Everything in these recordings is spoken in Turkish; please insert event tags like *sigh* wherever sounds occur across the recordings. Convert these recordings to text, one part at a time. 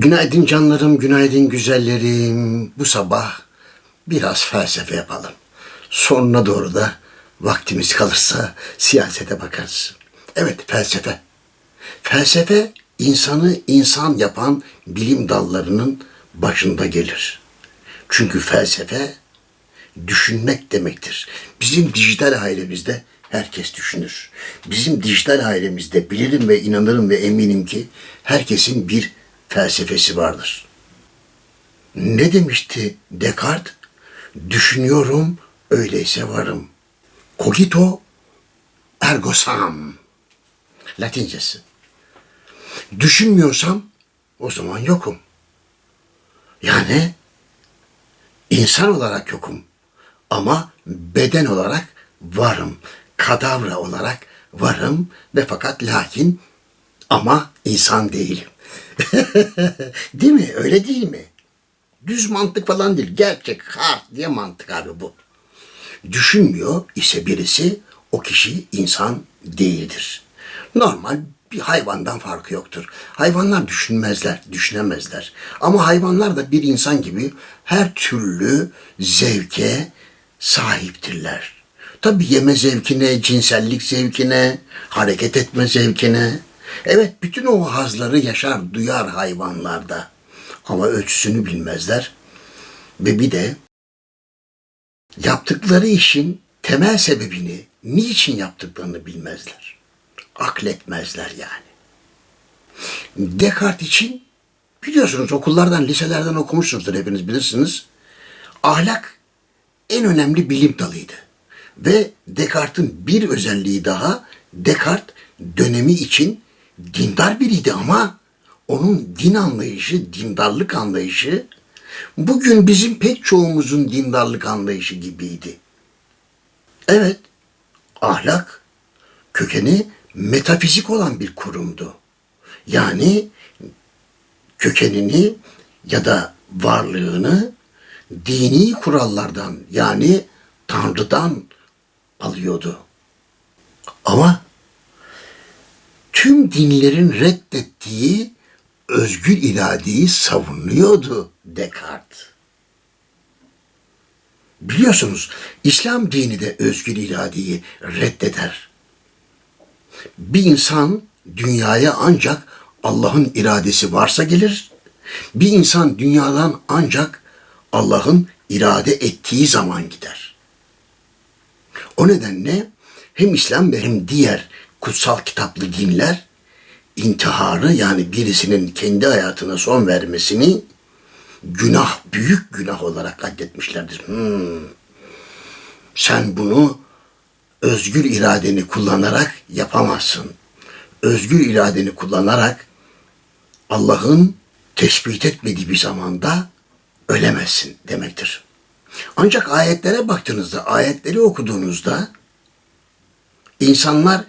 Günaydın canlarım, günaydın güzellerim. Bu sabah biraz felsefe yapalım. Sonuna doğru da vaktimiz kalırsa siyasete bakarız. Evet, felsefe. Felsefe insanı insan yapan bilim dallarının başında gelir. Çünkü felsefe düşünmek demektir. Bizim dijital ailemizde herkes düşünür. Bizim dijital ailemizde bilirim ve inanırım ve eminim ki herkesin bir felsefesi vardır. Ne demişti Descartes? Düşünüyorum, öyleyse varım. Cogito ergo sum. Latincesi. Düşünmüyorsam o zaman yokum. Yani insan olarak yokum. Ama beden olarak varım. Kadavra olarak varım ve fakat lakin ama insan değilim. *laughs* değil mi? Öyle değil mi? Düz mantık falan değil. Gerçek, hard diye mantık abi bu. Düşünmüyor ise birisi o kişi insan değildir. Normal bir hayvandan farkı yoktur. Hayvanlar düşünmezler, düşünemezler. Ama hayvanlar da bir insan gibi her türlü zevke sahiptirler. Tabi yeme zevkine, cinsellik zevkine, hareket etme zevkine. Evet bütün o hazları yaşar, duyar hayvanlarda. Ama ölçüsünü bilmezler. Ve bir de yaptıkları işin temel sebebini, niçin yaptıklarını bilmezler. Akletmezler yani. Descartes için biliyorsunuz okullardan, liselerden okumuşsunuzdur hepiniz bilirsiniz. Ahlak en önemli bilim dalıydı. Ve Descartes'in bir özelliği daha, Descartes dönemi için dindar biriydi ama onun din anlayışı, dindarlık anlayışı bugün bizim pek çoğumuzun dindarlık anlayışı gibiydi. Evet, ahlak kökeni metafizik olan bir kurumdu. Yani kökenini ya da varlığını dini kurallardan yani Tanrı'dan alıyordu. Ama tüm dinlerin reddettiği özgür iradeyi savunuyordu Descartes. Biliyorsunuz İslam dini de özgür iradeyi reddeder. Bir insan dünyaya ancak Allah'ın iradesi varsa gelir. Bir insan dünyadan ancak Allah'ın irade ettiği zaman gider. O nedenle hem İslam hem diğer kutsal kitaplı dinler intiharı yani birisinin kendi hayatına son vermesini günah, büyük günah olarak addetmişlerdir. Hmm. Sen bunu özgür iradeni kullanarak yapamazsın. Özgür iradeni kullanarak Allah'ın tespit etmediği bir zamanda ölemezsin demektir. Ancak ayetlere baktığınızda, ayetleri okuduğunuzda insanlar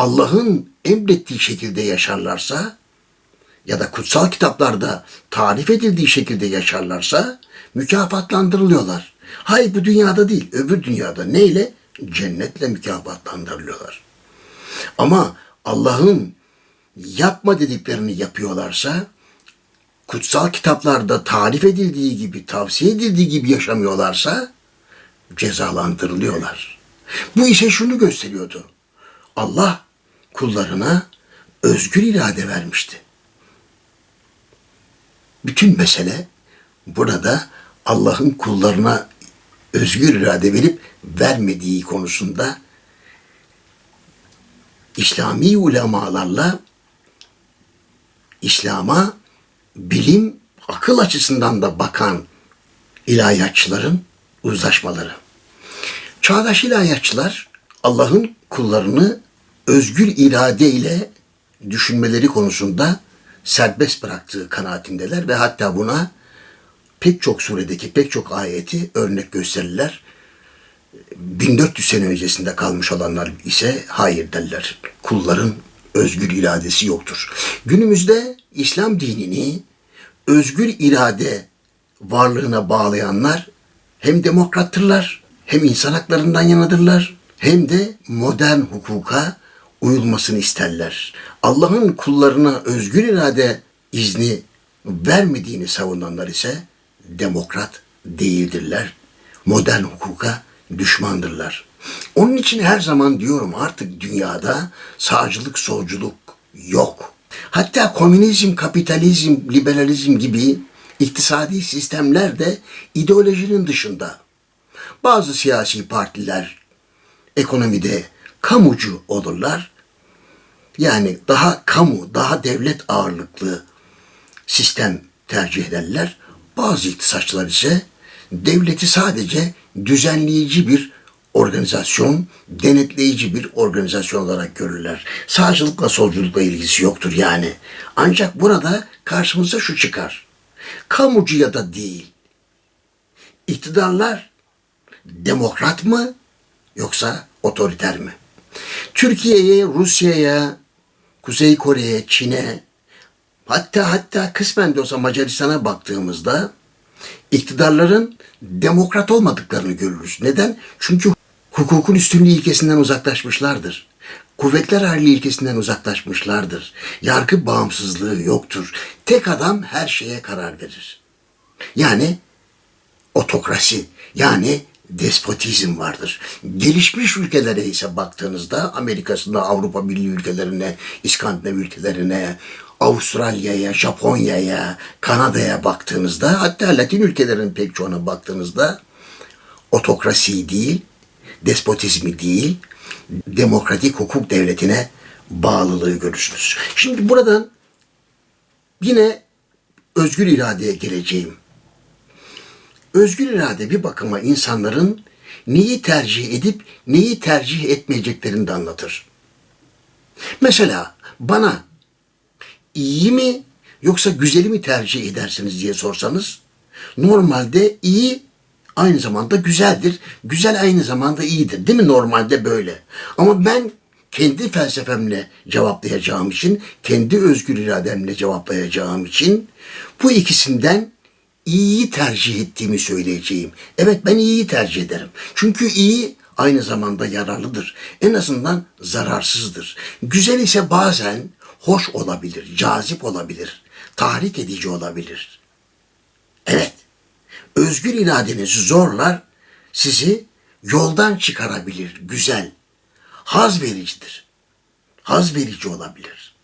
Allah'ın emrettiği şekilde yaşarlarsa ya da kutsal kitaplarda tarif edildiği şekilde yaşarlarsa mükafatlandırılıyorlar. Hayır bu dünyada değil, öbür dünyada neyle? Cennetle mükafatlandırılıyorlar. Ama Allah'ın yapma dediklerini yapıyorlarsa kutsal kitaplarda tarif edildiği gibi, tavsiye edildiği gibi yaşamıyorlarsa cezalandırılıyorlar. Bu ise şunu gösteriyordu. Allah kullarına özgür irade vermişti. Bütün mesele burada Allah'ın kullarına özgür irade verip vermediği konusunda İslami ulemalarla İslam'a bilim, akıl açısından da bakan ilahiyatçıların uzlaşmaları. Çağdaş ilahiyatçılar Allah'ın kullarını özgür irade ile düşünmeleri konusunda serbest bıraktığı kanaatindeler ve hatta buna pek çok suredeki pek çok ayeti örnek gösterirler. 1400 sene öncesinde kalmış olanlar ise hayır derler. Kulların özgür iradesi yoktur. Günümüzde İslam dinini özgür irade varlığına bağlayanlar hem demokrattırlar, hem insan haklarından yanadırlar, hem de modern hukuka uyulmasını isterler. Allah'ın kullarına özgür irade izni vermediğini savunanlar ise demokrat değildirler. Modern hukuka düşmandırlar. Onun için her zaman diyorum artık dünyada sağcılık, solculuk yok. Hatta komünizm, kapitalizm, liberalizm gibi iktisadi sistemler de ideolojinin dışında. Bazı siyasi partiler ekonomide kamucu olurlar. Yani daha kamu, daha devlet ağırlıklı sistem tercih ederler. Bazı iktisatçılar ise devleti sadece düzenleyici bir organizasyon, denetleyici bir organizasyon olarak görürler. Sağcılıkla solculukla ilgisi yoktur yani. Ancak burada karşımıza şu çıkar. Kamucu ya da değil. İktidarlar demokrat mı yoksa otoriter mi? Türkiye'ye, Rusya'ya, Kuzey Kore'ye, Çin'e, hatta hatta kısmen de olsa Macaristan'a baktığımızda iktidarların demokrat olmadıklarını görürüz. Neden? Çünkü hukukun üstünlüğü ilkesinden uzaklaşmışlardır. Kuvvetler ayrılığı ilkesinden uzaklaşmışlardır. Yargı bağımsızlığı yoktur. Tek adam her şeye karar verir. Yani otokrasi yani despotizm vardır. Gelişmiş ülkelere ise baktığınızda Amerika'sında Avrupa Birliği ülkelerine, İskandinav ülkelerine, Avustralya'ya, Japonya'ya, Kanada'ya baktığınızda hatta Latin ülkelerinin pek çoğuna baktığınızda otokrasi değil, despotizmi değil, demokratik hukuk devletine bağlılığı görürsünüz. Şimdi buradan yine özgür iradeye geleceğim. Özgür irade bir bakıma insanların neyi tercih edip neyi tercih etmeyeceklerini de anlatır. Mesela bana iyi mi yoksa güzeli mi tercih edersiniz diye sorsanız normalde iyi aynı zamanda güzeldir. Güzel aynı zamanda iyidir. Değil mi? Normalde böyle. Ama ben kendi felsefemle cevaplayacağım için, kendi özgür irademle cevaplayacağım için bu ikisinden iyiyi tercih ettiğimi söyleyeceğim. Evet ben iyiyi tercih ederim. Çünkü iyi aynı zamanda yararlıdır. En azından zararsızdır. Güzel ise bazen hoş olabilir, cazip olabilir, tahrik edici olabilir. Evet, özgür iradenizi zorlar, sizi yoldan çıkarabilir, güzel, haz vericidir. Haz verici olabilir.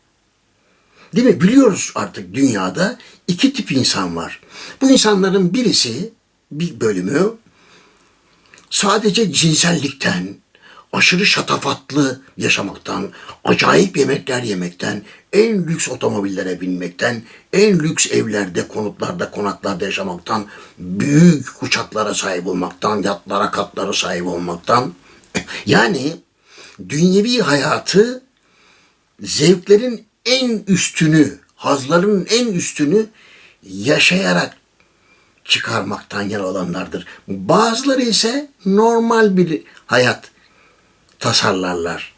Değil mi? Biliyoruz artık dünyada iki tip insan var. Bu insanların birisi, bir bölümü sadece cinsellikten, aşırı şatafatlı yaşamaktan, acayip yemekler yemekten, en lüks otomobillere binmekten, en lüks evlerde, konutlarda, konaklarda yaşamaktan, büyük uçaklara sahip olmaktan, yatlara, katlara sahip olmaktan, *laughs* yani dünyevi hayatı zevklerin en üstünü, hazların en üstünü yaşayarak çıkarmaktan yana olanlardır. Bazıları ise normal bir hayat tasarlarlar.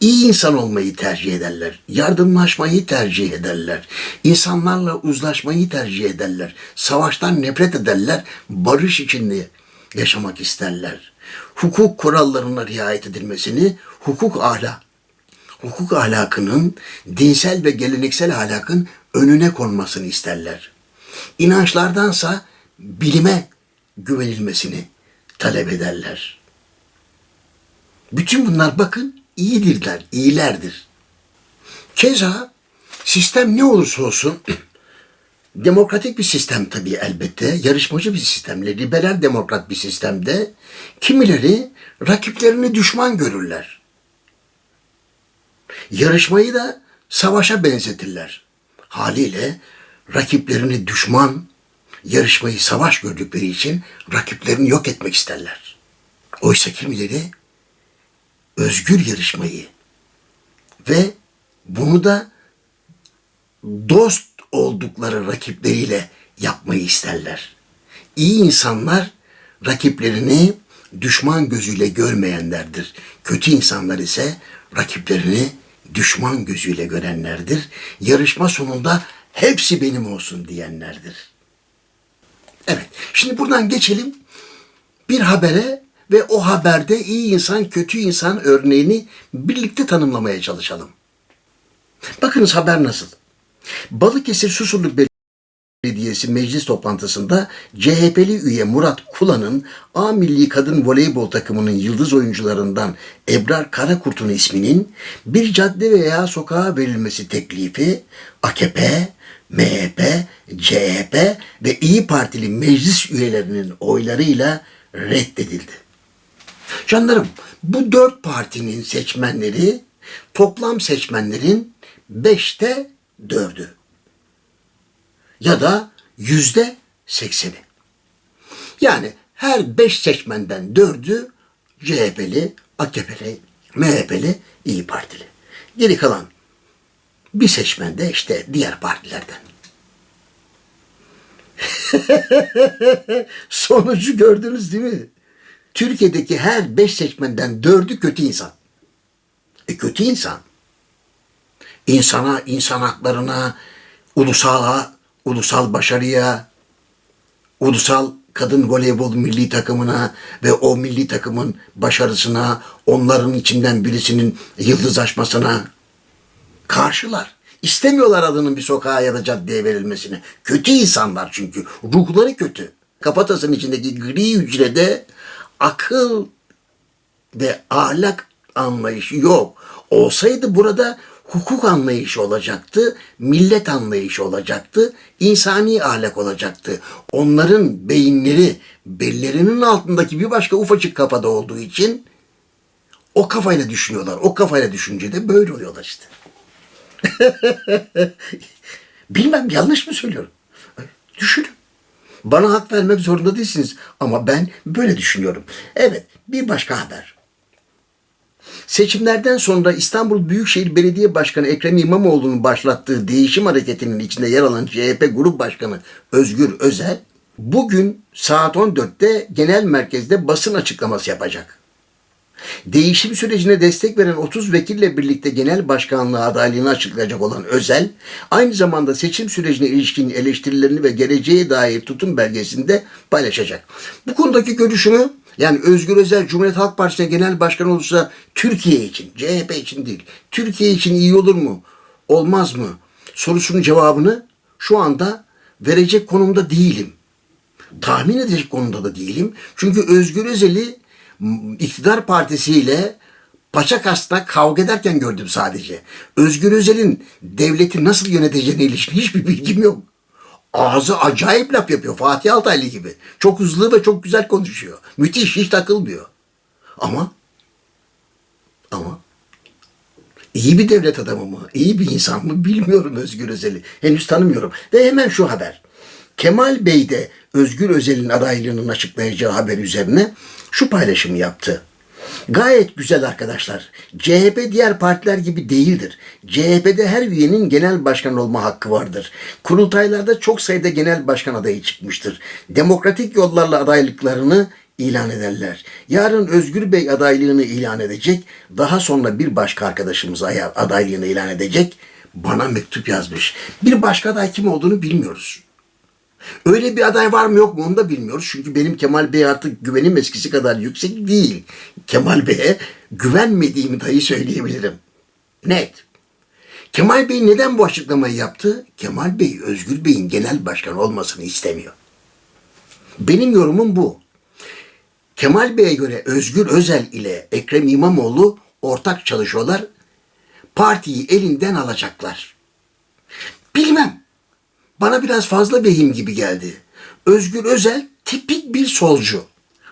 İyi insan olmayı tercih ederler. Yardımlaşmayı tercih ederler. İnsanlarla uzlaşmayı tercih ederler. Savaştan nefret ederler. Barış içinde yaşamak isterler. Hukuk kurallarına riayet edilmesini, hukuk ahlak, hukuk ahlakının, dinsel ve geleneksel ahlakın önüne konmasını isterler. İnançlardansa bilime güvenilmesini talep ederler. Bütün bunlar bakın iyidirler, iyilerdir. Keza sistem ne olursa olsun *clears throat* demokratik bir sistem tabii elbette, yarışmacı bir sistemle, liberal demokrat bir sistemde kimileri rakiplerini düşman görürler. Yarışmayı da savaşa benzetirler. Haliyle rakiplerini düşman, yarışmayı savaş gördükleri için rakiplerini yok etmek isterler. Oysa kimileri özgür yarışmayı ve bunu da dost oldukları rakipleriyle yapmayı isterler. İyi insanlar rakiplerini düşman gözüyle görmeyenlerdir. Kötü insanlar ise rakiplerini düşman gözüyle görenlerdir. Yarışma sonunda hepsi benim olsun diyenlerdir. Evet, şimdi buradan geçelim bir habere ve o haberde iyi insan, kötü insan örneğini birlikte tanımlamaya çalışalım. Bakınız haber nasıl? Balıkesir Susurluk Belediyesi meclis toplantısında CHP'li üye Murat Kula'nın A Milli Kadın Voleybol takımının yıldız oyuncularından Ebrar Karakurt'un isminin bir cadde veya sokağa verilmesi teklifi AKP, MHP, CHP ve İyi Partili meclis üyelerinin oylarıyla reddedildi. Canlarım bu dört partinin seçmenleri toplam seçmenlerin beşte dördü ya da yüzde sekseni. Yani her beş seçmenden dördü CHP'li, AKP'li, MHP'li, İyi Partili. Geri kalan bir seçmen de işte diğer partilerden. *laughs* Sonucu gördünüz değil mi? Türkiye'deki her beş seçmenden dördü kötü insan. E kötü insan. İnsana, insan haklarına, ulusala, ulusal başarıya, ulusal kadın voleybol milli takımına ve o milli takımın başarısına, onların içinden birisinin yıldızlaşmasına karşılar. İstemiyorlar adının bir sokağa ya da caddeye verilmesini. Kötü insanlar çünkü. Ruhları kötü. Kafatasının içindeki gri hücrede akıl ve ahlak anlayışı yok. Olsaydı burada hukuk anlayışı olacaktı, millet anlayışı olacaktı, insani ahlak olacaktı. Onların beyinleri bellerinin altındaki bir başka ufacık kafada olduğu için o kafayla düşünüyorlar. O kafayla düşünce de böyle oluyorlar işte. *laughs* Bilmem yanlış mı söylüyorum? Düşünün. Bana hak vermek zorunda değilsiniz ama ben böyle düşünüyorum. Evet, bir başka haber. Seçimlerden sonra İstanbul Büyükşehir Belediye Başkanı Ekrem İmamoğlu'nun başlattığı değişim hareketinin içinde yer alan CHP Grup Başkanı Özgür Özel, bugün saat 14'te genel merkezde basın açıklaması yapacak. Değişim sürecine destek veren 30 vekille birlikte genel başkanlığı adaylığını açıklayacak olan Özel, aynı zamanda seçim sürecine ilişkin eleştirilerini ve geleceğe dair tutum belgesinde paylaşacak. Bu konudaki görüşünü yani Özgür Özel Cumhuriyet Halk Partisi'ne genel başkan olursa Türkiye için, CHP için değil, Türkiye için iyi olur mu, olmaz mı sorusunun cevabını şu anda verecek konumda değilim. Tahmin edecek konumda da değilim. Çünkü Özgür Özel'i iktidar partisiyle Paçakas'ta kavga ederken gördüm sadece. Özgür Özel'in devleti nasıl yöneteceğine ilişkin hiçbir bilgim yok. Ağzı acayip laf yapıyor Fatih Altaylı gibi. Çok hızlı ve çok güzel konuşuyor. Müthiş hiç takılmıyor. Ama ama iyi bir devlet adamı mı, iyi bir insan mı bilmiyorum Özgür Özel'i. Henüz tanımıyorum. Ve hemen şu haber. Kemal Bey de Özgür Özel'in adaylığının açıklayacağı haber üzerine şu paylaşımı yaptı. Gayet güzel arkadaşlar. CHP diğer partiler gibi değildir. CHP'de her üyenin genel başkan olma hakkı vardır. Kurultaylarda çok sayıda genel başkan adayı çıkmıştır. Demokratik yollarla adaylıklarını ilan ederler. Yarın Özgür Bey adaylığını ilan edecek. Daha sonra bir başka arkadaşımız adaylığını ilan edecek. Bana mektup yazmış. Bir başka aday kim olduğunu bilmiyoruz. Öyle bir aday var mı yok mu onu da bilmiyoruz. Çünkü benim Kemal Bey artık güvenim eskisi kadar yüksek değil. Kemal Bey'e güvenmediğimi dahi söyleyebilirim. Net. Kemal Bey neden bu açıklamayı yaptı? Kemal Bey Özgür Bey'in genel başkan olmasını istemiyor. Benim yorumum bu. Kemal Bey'e göre Özgür Özel ile Ekrem İmamoğlu ortak çalışıyorlar. Partiyi elinden alacaklar. Bilmem. Bana biraz fazla vehim gibi geldi. Özgür Özel tipik bir solcu.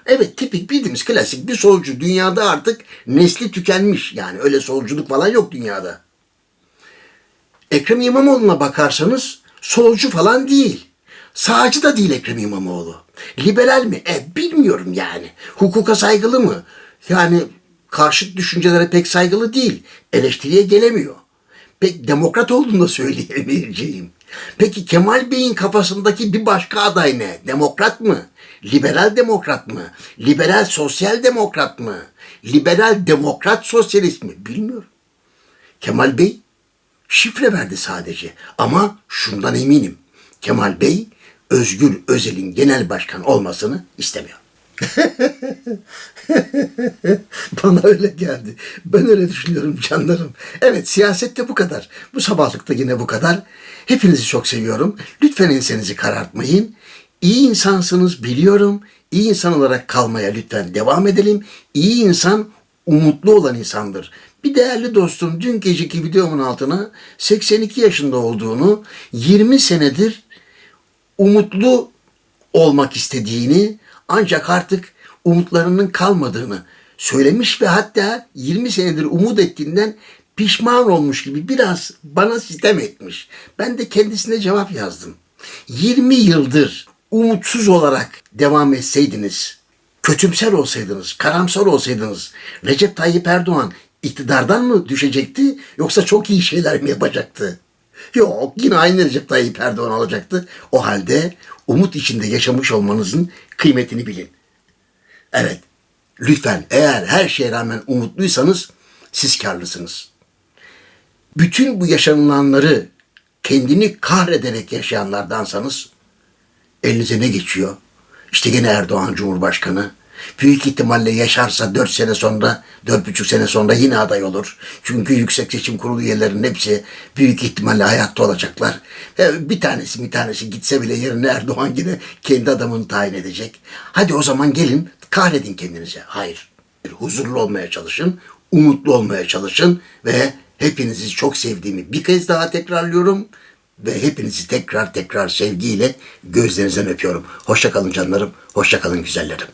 Evet tipik bildiğimiz klasik bir solcu. Dünyada artık nesli tükenmiş. Yani öyle solculuk falan yok dünyada. Ekrem İmamoğlu'na bakarsanız solcu falan değil. Sağcı da değil Ekrem İmamoğlu. Liberal mi? E bilmiyorum yani. Hukuka saygılı mı? Yani karşıt düşüncelere pek saygılı değil. Eleştiriye gelemiyor. Pek demokrat olduğunu da söyleyemeyeceğim. Peki Kemal Bey'in kafasındaki bir başka aday ne? Demokrat mı? Liberal demokrat mı? Liberal sosyal demokrat mı? Liberal demokrat sosyalist mi? Bilmiyorum. Kemal Bey şifre verdi sadece. Ama şundan eminim. Kemal Bey Özgür Özel'in genel başkan olmasını istemiyor. *laughs* Bana öyle geldi. Ben öyle düşünüyorum canlarım. Evet siyasette bu kadar. Bu sabahlıkta yine bu kadar. Hepinizi çok seviyorum. Lütfen ensenizi karartmayın. İyi insansınız biliyorum. İyi insan olarak kalmaya lütfen devam edelim. İyi insan umutlu olan insandır. Bir değerli dostum dün geceki videomun altına 82 yaşında olduğunu, 20 senedir umutlu olmak istediğini ancak artık umutlarının kalmadığını söylemiş ve hatta 20 senedir umut ettiğinden pişman olmuş gibi biraz bana sitem etmiş. Ben de kendisine cevap yazdım. 20 yıldır umutsuz olarak devam etseydiniz, kötümser olsaydınız, karamsar olsaydınız Recep Tayyip Erdoğan iktidardan mı düşecekti yoksa çok iyi şeyler mi yapacaktı? Yok yine aynı Recep Tayyip Erdoğan olacaktı. O halde umut içinde yaşamış olmanızın kıymetini bilin. Evet lütfen eğer her şeye rağmen umutluysanız siz karlısınız. Bütün bu yaşanılanları kendini kahrederek yaşayanlardansanız elinize ne geçiyor? İşte gene Erdoğan Cumhurbaşkanı. Büyük ihtimalle yaşarsa 4 sene sonra, 4,5 sene sonra yine aday olur. Çünkü Yüksek Seçim Kurulu üyelerinin hepsi büyük ihtimalle hayatta olacaklar. Bir tanesi bir tanesi gitse bile yerine Erdoğan yine kendi adamını tayin edecek. Hadi o zaman gelin kahredin kendinize. Hayır. Huzurlu olmaya çalışın, umutlu olmaya çalışın ve hepinizi çok sevdiğimi bir kez daha tekrarlıyorum ve hepinizi tekrar tekrar sevgiyle gözlerinizden öpüyorum. Hoşça kalın canlarım, hoşça kalın güzellerim.